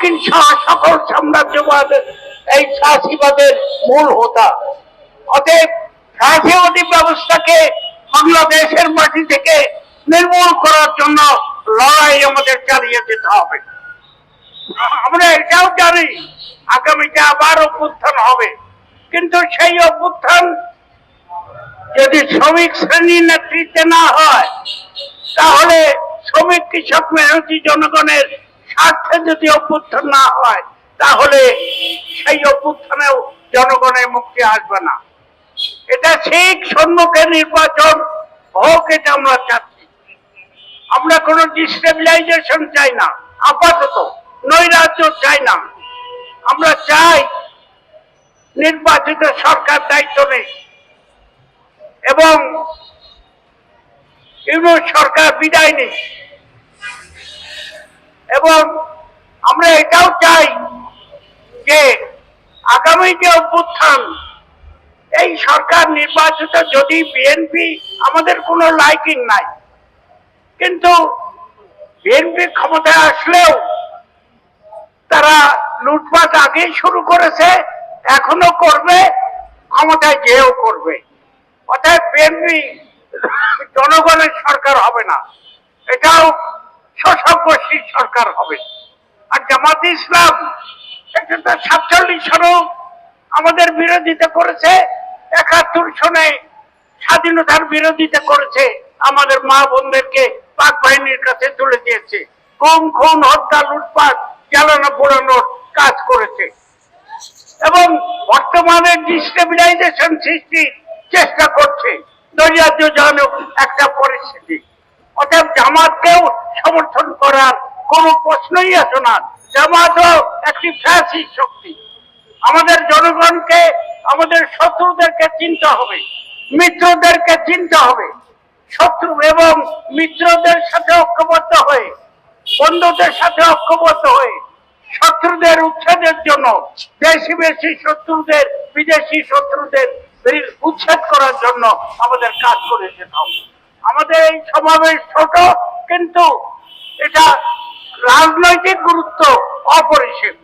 মার্কিন সহ সকল সাম্রাজ্যবাদের, এই ফাঁসিবাদের মূল হোতা। অতএব ফাঁসিবাদী ব্যবস্থাকে বাংলাদেশের মাটি থেকে নির্মূল করার জন্য লড়াই আমাদের চালিয়ে যেতে হবে। আমরা এটাও জানি, আগামীতে আবার অভ্যুত্থান হবে। কিন্তু সেই অভ্যুত্থান যদি শ্রমিক শ্রেণির নেতৃত্বে না হয়, তাহলে শ্রমিক কৃষক মেহনতি জনগণের স্বার্থে যদি অভ্যুত্থান না হয়, তাহলে সেই অভ্যুত্থানেও জনগণের মুক্তি আসবে না। এটা ঠিক সম্মুখে নির্বাচন হোক, এটা আমরা চাচ্ছি। আমরা কোনো ডিস্টেবিলাইজেশন চাই না, আপাতত নৈরাজ্য চাই না। আমরা চাই নির্বাচিত সরকার দায়িত্ব নেই এবং ইউনুস সরকার বিদায় নেই এবং আমরা এটাও চাই যে আগামী যে অভ্যুত্থান। এই সরকার নির্বাচিত যদি বিএনপি আমাদের কোনো লাইকিং নাই। কিন্তু বিএনপি ক্ষমতায় আসলেও তারা লুটপাট আগেই শুরু করেছে, এখনও করবে, ক্ষমতায় যেও করবে। অর্থাৎ বিএনপি জনগণের সরকার হবে না। এটাও শোষক সরকার হবে। আর জামাত ইসলাম তো সাতচল্লিশ সনেও আমাদের বিরোধিতা করেছে, একাত্তর সনে স্বাধীনতার বিরোধিতা করেছে, আমাদের মা বোনদেরকে পাক বাহিনীর কাছে তুলে দিয়েছে। গুম খুন, হত্যা, লুটপাট, জ্বালানো পোড়ানোর কাজ করেছে। এবং বর্তমানে ডিস্টেবিলাইজেশন সৃষ্টির চেষ্টা করছে। নৈরাজ্যজনক একটা পরিস্থিতি। অতএব জামাতকেও সমর্থন করার কোনো প্রশ্নই আসে না। জামাতও একটি ফ্যাসি শক্তি। আমাদের জনগণকে, আমাদের শত্রুদেরকে চিনতে হবে, মিত্রদেরকে চিনতে হবে। শত্রু এবং মিত্রদের সাথে ঐক্যবদ্ধ হয়ে, বন্ধুদের সাথে ঐক্যবদ্ধ হয়ে, শত্রুদের উচ্ছেদের জন্য দেশি বেশি শত্রুদের, বিদেশি শত্রুদের উচ্ছেদ করার জন্য আমাদের কাজ করে যেতে হবে। আমাদের এই সমাবেশ ছোট কিন্তু এটা রাজনৈতিক গুরুত্ব অপরিসীম।